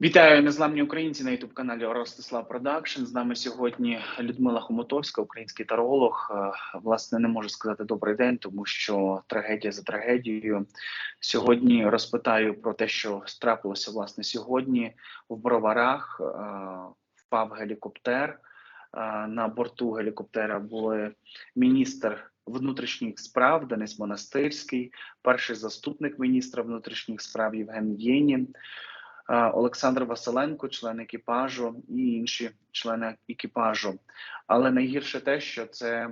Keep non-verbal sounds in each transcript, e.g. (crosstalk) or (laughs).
Вітаю незламні українці на youtube каналі Ростислав Продакшн. З нами сьогодні Людмила Хомутовська, український таролог. Е, Власне, не можу сказати добрий день, тому що трагедія за трагедією. Сьогодні розпитаю про те, що трапилося власне сьогодні в броварах. Е, Впав гелікоптер. Е, На борту гелікоптера були міністр внутрішніх справ Денис Монастирський, перший заступник міністра внутрішніх справ Євген Єнін. Олександр Василенко, член екіпажу, і інші члени екіпажу. Але найгірше те, що це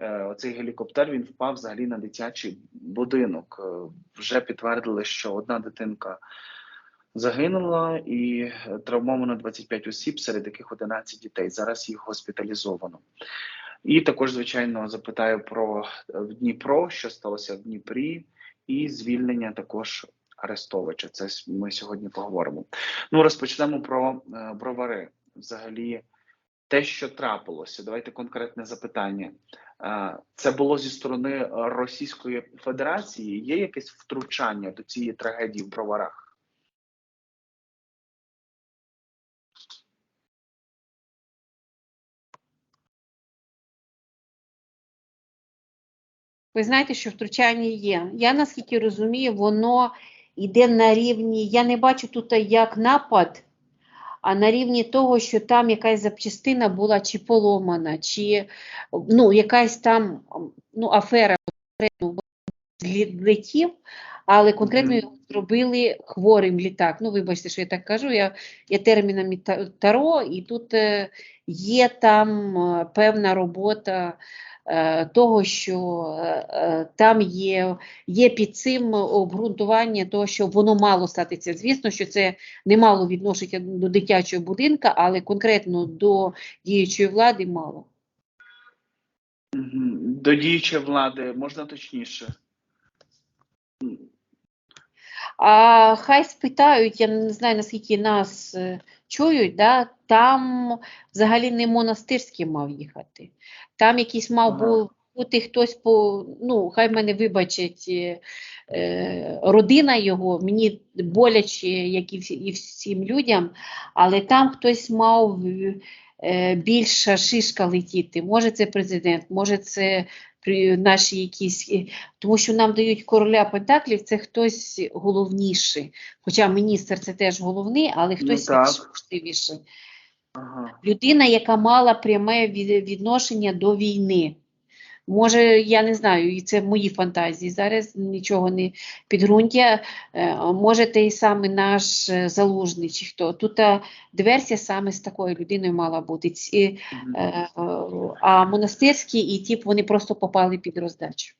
е, цей гелікоптер він впав взагалі на дитячий будинок. Е, Вже підтвердили, що одна дитинка загинула і е, травмовано 25 осіб, серед яких 11 дітей. Зараз їх госпіталізовано. І також, звичайно, запитаю про в Дніпро, що сталося в Дніпрі, і звільнення також Арестовича. Це ми сьогодні поговоримо. Ну, розпочнемо про е, бровари. Взагалі, те, що трапилося, давайте конкретне запитання. Е, це було зі сторони Російської Федерації. Є якесь втручання до цієї трагедії в броварах? Ви знаєте, що втручання є. Я наскільки розумію, воно йде на рівні. Я не бачу тут як напад, а на рівні того, що там якась запчастина була чи поломана, чи ну, якась там ну, афера злі- але конкретно його зробили хворим літак. Ну, вибачте, що я так кажу, я, я термінами та- Таро, і тут е, є там е, певна робота того, що е, е, там є, є під цим обґрунтування того, що воно мало статися. Звісно, що це не мало відношення до дитячого будинка, але конкретно до діючої влади мало. До діючої влади можна точніше? А хай спитають, я не знаю, наскільки нас е, чують, да? Там взагалі не монастирський мав їхати. Там якийсь мав був бути хтось по, ну, хай мене вибачать, е, е, родина його, мені боляче, як і, всі, і всім людям, але там хтось мав е, більша шишка летіти. Може це президент, може це наші якісь е, тому що нам дають короля Пентаклів, це хтось головніший. Хоча міністр це теж головний, але Ну, хтось більш важливіший. Ага. Людина, яка мала пряме відношення до війни. Може, я не знаю, і це мої фантазії. Зараз нічого не підґрунтя. Е, Може, той самий наш е, залужний чи хто. Тут е, диверсія саме з такою людиною мала бути. Ці, а монастирські і тип вони просто попали під роздачу.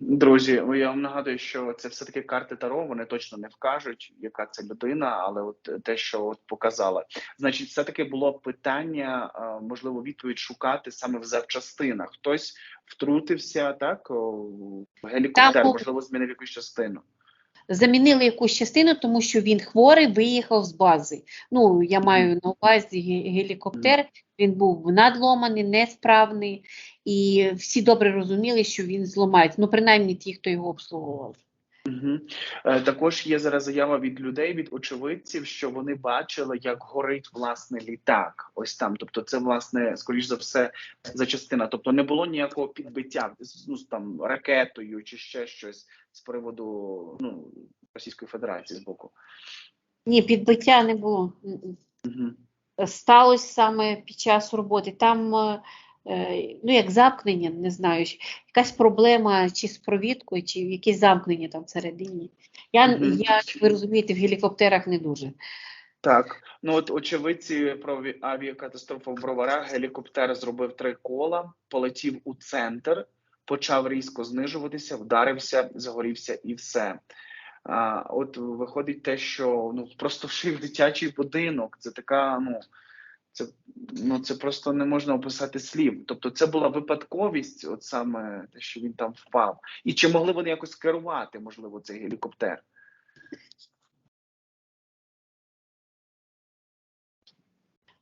Друзі, я вам нагадую, що це все-таки карти Таро, вони точно не вкажуть, яка це людина, але от те, що от показала. Значить, все-таки було питання, можливо, відповідь шукати саме в запчастинах. Хтось втрутився, так, в гелікоптер, можливо, змінив якусь частину. Замінили якусь частину, тому що він хворий, виїхав з бази. Ну, я маю на увазі гелікоптер, він був надломаний, несправний, і всі добре розуміли, що він зламається. Ну, принаймні ті, хто його обслуговував. Угу. Е, також є зараз заява від людей, від очевидців, що вони бачили, як горить власне літак. Ось там. Тобто, це власне, скоріш за все, за частина. Тобто, не було ніякого підбиття ну, там ракетою чи ще щось з приводу ну Російської Федерації з боку. Ні, підбиття не було. Угу. Сталося саме під час роботи. Там, е, ну, як замкнення, не знаю, якась проблема чи з провідкою, чи якесь замкнення там всередині. Я, Мгм. я, як ви розумієте, в гелікоптерах не дуже. Так, ну от очевидці про ві- авіакатастрофу в Броварах. Гелікоптер зробив три кола, полетів у центр, почав різко знижуватися, вдарився, загорівся і все. А, от виходить те, що ну просто (laughs) вшив дитячий будинок. Це така, ну це ну це просто не можна описати слів. Тобто, це була випадковість, от саме те, що він там впав. І чи могли вони якось керувати, можливо, цей гелікоптер?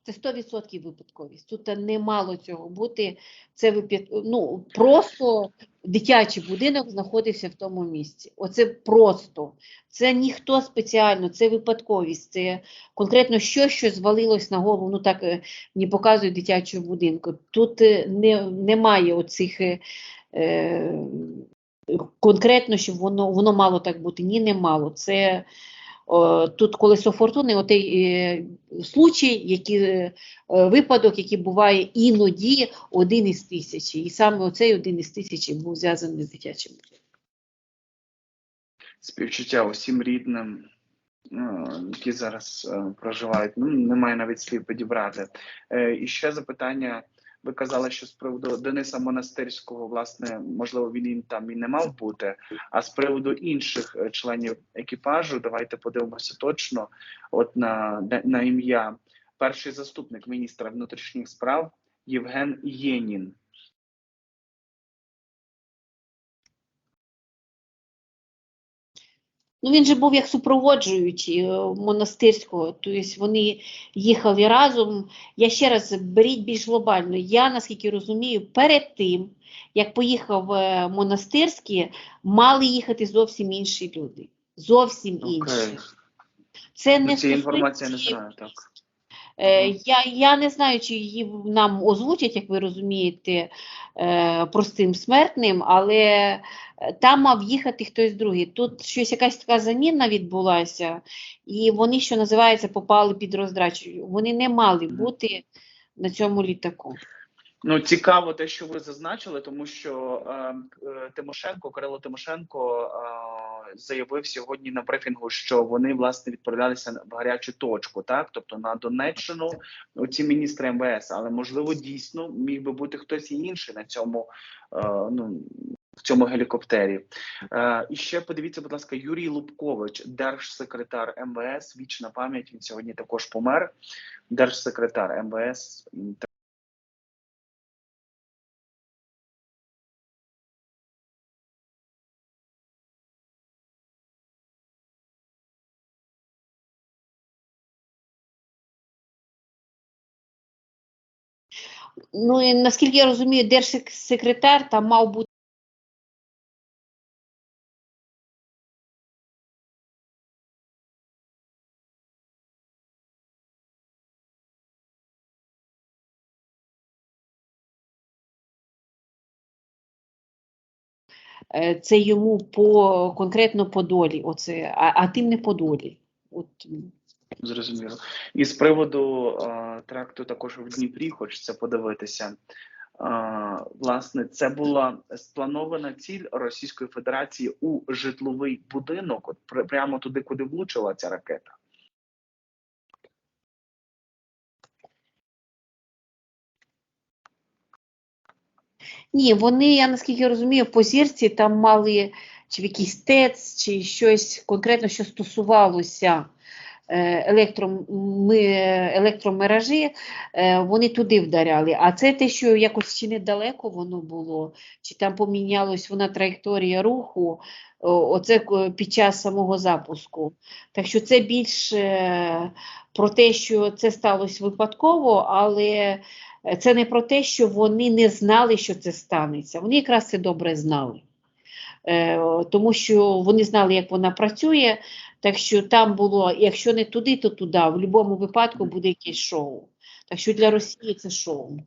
Це 100% випадковість. Тут не мало цього бути. Це випад... ну, просто дитячий будинок знаходився в тому місці. Оце просто. Це ніхто спеціально, це випадковість. Це конкретно що, що звалилось на голову. Ну так е, мені показують дитячого будинку. Тут е, не, немає оцих. е, Е, конкретно, щоб воно, воно мало так бути. Ні, не мало. Це тут колесо фортуни, отей е, случай, який, е, випадок, який буває іноді один із тисячі. І саме оцей один із тисячі був зв'язаний з дитячим. Співчуття усім рідним, які зараз е, проживають. Ну, немає навіть слів підібрати. Е, і ще запитання. Ви казали, що з приводу Дениса Монастирського, власне, можливо, він і там і не мав бути. А з приводу інших е, членів екіпажу, давайте подивимося точно. От на, на ім'я перший заступник міністра внутрішніх справ Євген Єнін. Ну, він же був як супроводжуючий е, монастирського, тобто вони їхали разом. Я ще раз беріть більш глобально. Я, наскільки розумію, перед тим, як поїхав е, монастирський, мали їхати зовсім інші люди. Зовсім інші. Okay. Це не інформація не знаю, так. Е, я, я не знаю, чи її нам озвучать, як ви розумієте, е, простим смертним, але е, там мав їхати хтось другий. Тут щось якась така заміна відбулася, і вони, що називається, попали під роздачу. Вони не мали бути на цьому літаку. Ну, цікаво те, що ви зазначили, тому що е, е, Тимошенко, Кирило Тимошенко е, заявив сьогодні на брифінгу, що вони власне відправлялися в гарячу точку, так тобто на Донеччину, оці міністри МВС, але можливо дійсно міг би бути хтось інший на цьому е, ну. В цьому гелікоптері. Е, і ще подивіться, будь ласка, Юрій Лубкович, держсекретар МВС. Вічна пам'ять. Він сьогодні також помер. Держсекретар МВС. Ну і наскільки я розумію, держсекретар там мав бути. Е, Це йому по конкретно по долі, оце, а, а тим не по долі. От. Зрозуміло. І з приводу е, тракту також в Дніпрі хочеться подивитися. Е, власне, це була спланована ціль Російської Федерації у житловий будинок, от пр- прямо туди, куди влучила ця ракета. Ні, вони, я наскільки розумію, по зірці там мали чи в якийсь ТЕЦ, чи щось конкретно, що стосувалося е, електромеражі, е, вони туди вдаряли. А це те, що якось чи недалеко воно було, чи там помінялась вона траєкторія руху, оце під час самого запуску. Так що це більше про те, що це сталося випадково, але Е, це не про те, що вони не знали, що це станеться. Вони якраз це добре знали. Е, тому що вони знали, як вона працює. Так що там було, якщо не туди, то туди. В будь-якому випадку буде якесь шоу. Так що для Росії це шоу.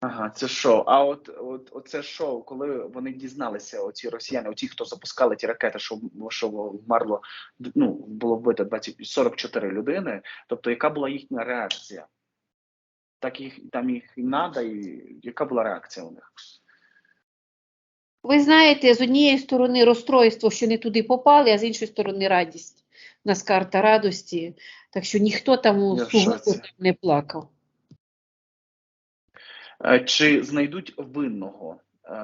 Ага, це шоу. А от, от оце шоу, коли вони дізналися, оці росіяни, оті, хто запускали ті ракети, що, що вмерло, ну, було вбито 20, 44 людини. Тобто, яка була їхня реакція? Так їх там їх і надо, і яка була реакція у них? Ви знаєте, з однієї сторони розстройство, що не туди попали, а з іншої сторони радість. У нас карта радості. Так що ніхто там у сугубо не плакав. Е, Чи знайдуть винного е,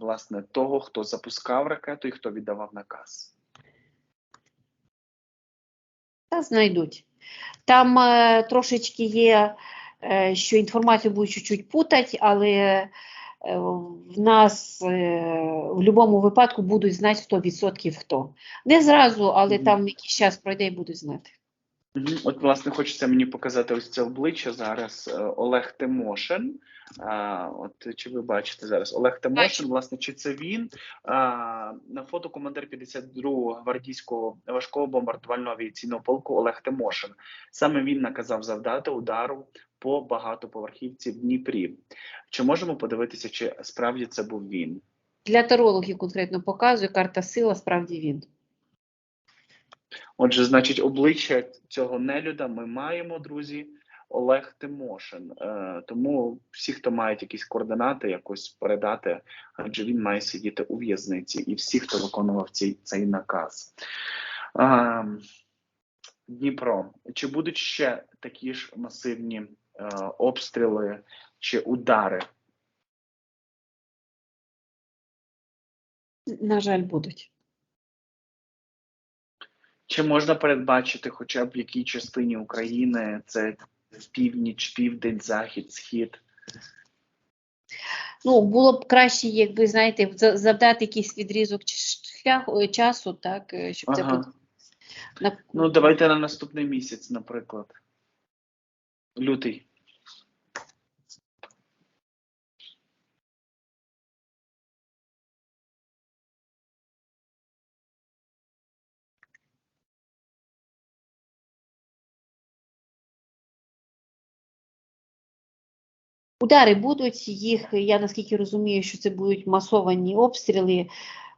власне того, хто запускав ракету і хто віддавав наказ? Та знайдуть. Там е, трошечки є, е, що інформацію будуть чуть-чуть путати, але в нас е, в будь-якому випадку будуть знати 100% хто. Не зразу, але там якийсь час пройде і будуть знати. От, власне, хочеться мені показати ось це обличчя зараз. е, Олег Тимошин. А, от чи ви бачите зараз Олег Тимошин, власне, чи це він? А, на фото командир 52-го гвардійського важкого бомбардувального авіаційного полку Олег Тимошин. Саме він наказав завдати удару по багатоповерхівці в Дніпрі. Чи можемо подивитися, чи справді це був він? Для тарологів конкретно показую, карта сила, справді він. Отже, значить, обличчя цього нелюда ми маємо, друзі. Олег Тимошин. Е, тому всі, хто мають якісь координати, якось передати, адже він має сидіти у в'язниці, і всі, хто виконував цей, цей наказ. Е, Дніпро. Чи будуть ще такі ж масивні е, обстріли чи удари? На жаль, будуть. Чи можна передбачити, хоча б в якій частині України це північ, південь, захід, схід? Ну, було б краще, якби, знаєте, завдати якийсь відрізок шляху, е, часу, так, щоб щоб це Ага. було. на- Ну, давайте на наступний місяць, наприклад. Лютий. Удари будуть, їх, я наскільки розумію, що це будуть масовані обстріли,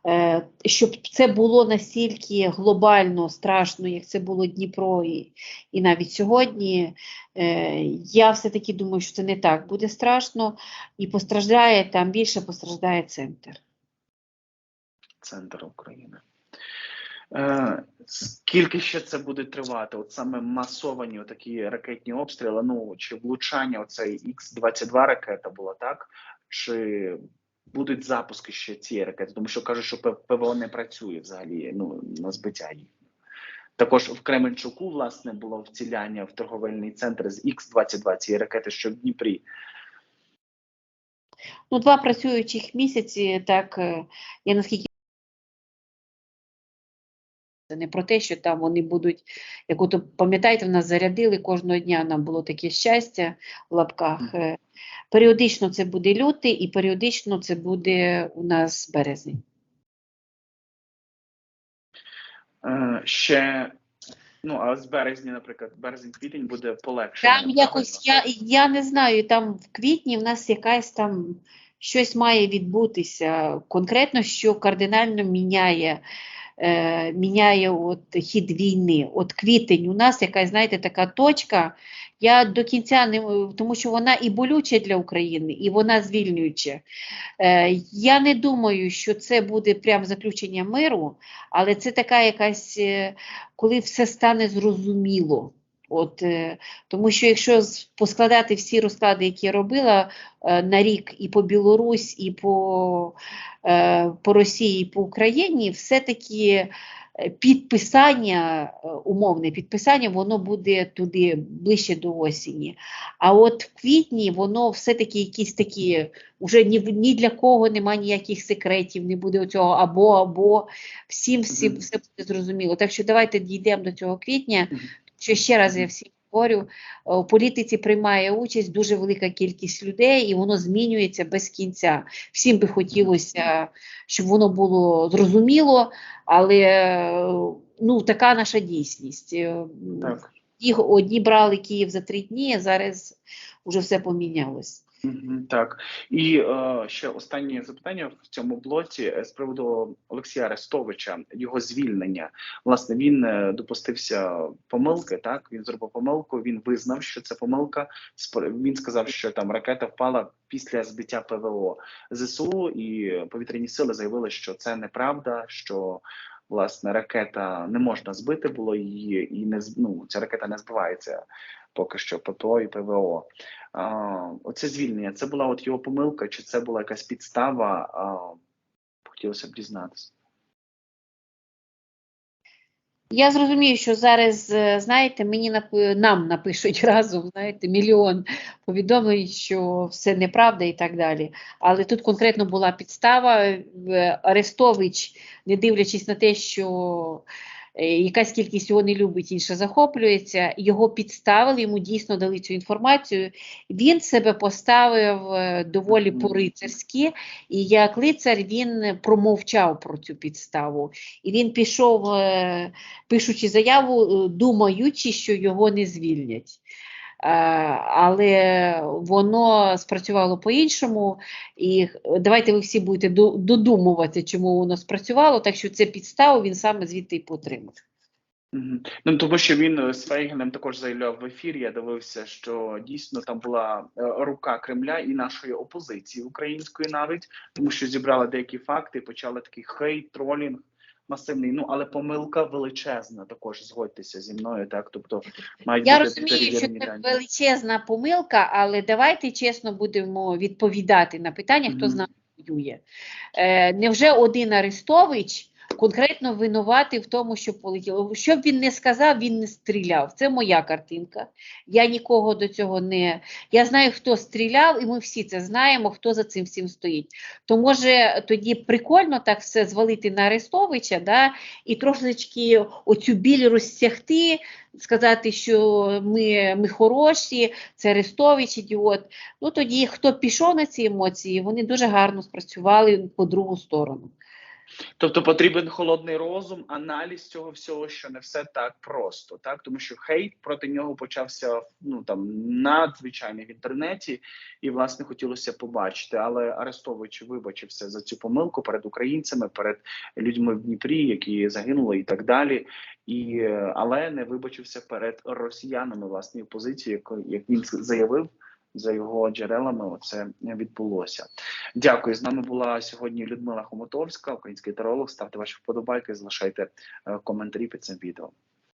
е, щоб це було настільки глобально страшно, як це було Дніпро і, і навіть сьогодні, е, я все-таки думаю, що це не так буде страшно, і постраждає там більше постраждає центр. центр України. Е, скільки ще це буде тривати? От саме масовані такі ракетні обстріли, ну чи влучання оцей Х-22 ракета була, так? Чи будуть запуски ще цієї ракети? Тому що кажуть, що ПВО не працює взагалі ну, на збиття їх. Також в Кременчуку, власне, було вціляння в торговельний центр з Х-22 цієї ракети, що в Дніпрі. Ну, два працюючих місяці, так, е, я наскільки це не про те, що там вони будуть, як ото пам'ятаєте, в нас зарядили кожного дня, нам було таке щастя в лапках. Е, Періодично це буде лютий і періодично це буде у нас березень. Е, ще, ну, а з березня, наприклад, березень-квітень буде полегшення. Там якось, я, я не знаю, там в квітні в нас якась там щось має відбутися конкретно, що кардинально міняє, е, міняє от хід війни. От квітень у нас якась, знаєте, така точка. Я до кінця не тому що вона і болюча для України, і вона звільнююча. Е, я не думаю, що це буде прям заключення миру, але це така якась, е, коли все стане зрозуміло. От, е, тому що якщо поскладати всі розклади, які я робила е, на рік і по Білорусь, і по, е, по Росії, і по Україні, все-таки підписання, умовне підписання, воно буде туди ближче до осені. А от в квітні воно все-таки якісь такі, вже ні, ні для кого немає ніяких секретів, не буде оцього або, або, всім, всім все буде зрозуміло. Так що давайте дійдемо до цього квітня. Що ще раз я всім говорю, е, у політиці приймає участь дуже велика кількість людей, і воно змінюється без кінця. Всім би хотілося, щоб воно було зрозуміло, але е, ну, така наша дійсність. Е, Так. Їх одні брали Київ за три дні, а зараз вже все помінялось. Так і е, ще останнє запитання в цьому блоці е, з приводу Олексія Арестовича, його звільнення. Власне, він е, допустився помилки. Так він зробив помилку. Він визнав, що це помилка. Він сказав, що там ракета впала після збиття ПВО ЗСУ, і повітряні сили заявили, що це неправда. що Власне, ракета не можна збити було її, і не ну, ця ракета не збивається поки що ППО і ПВО. Оце звільнення, це була от його помилка, чи це була якась підстава? Хотілося б дізнатися. Я зрозумію, що зараз, е, знаєте, мені напи- нам напишуть разом, знаєте, мільйон повідомлень, що все неправда і так далі. Але тут конкретно була підстава. е, Арестович, не дивлячись на те, що якась кількість його не любить, інша захоплюється. Його підставили, йому дійсно дали цю інформацію. Він себе поставив е, доволі по-рицарськи, і як лицар він промовчав про цю підставу. І він пішов, е, пишучи заяву, е, думаючи, що його не звільнять. Е, Але воно спрацювало по-іншому, і давайте ви всі будете додумувати, чому воно спрацювало, так що це підставу він саме звідти і потримав. Ну тому що він е, з Фейгеном також заявляв в ефірі. Я дивився, що дійсно там була е, рука Кремля і нашої опозиції української навіть, тому що зібрали деякі факти, почали такий хейт, тролінг масивний. Ну але помилка величезна. Також згодьтеся зі мною. Так, тобто мають Я бути розумію, що це дані. величезна помилка, але давайте чесно будемо відповідати на питання, хто з Мгм. нами воює. Е, невже один Арестович конкретно винуватий в тому, що полетіло? Що б він не сказав, він не стріляв. Це моя картинка. Я нікого до цього не. Я знаю, хто стріляв, і ми всі це знаємо, хто за цим всім стоїть. То може тоді прикольно так все звалити на Арестовича, да, і трошечки оцю біль розтягти, сказати, що ми, ми хороші, це Арестович ідіот. Ну тоді, хто пішов на ці емоції, вони дуже гарно спрацювали по другу сторону. Тобто потрібен холодний розум, аналіз цього всього, що не все так просто, так тому що хейт проти нього почався ну там надзвичайно в інтернеті, і власне хотілося побачити. Але Арестович вибачився за цю помилку перед українцями, перед людьми в Дніпрі, які загинули, і так далі. І але не вибачився перед росіянами власній опозиції, яко- як він заявив. За його джерелами, оце відбулося. Дякую. З нами була сьогодні Людмила Хомотовська, український теролог. Ставте ваші вподобайки, залишайте е, коментарі під цим відео.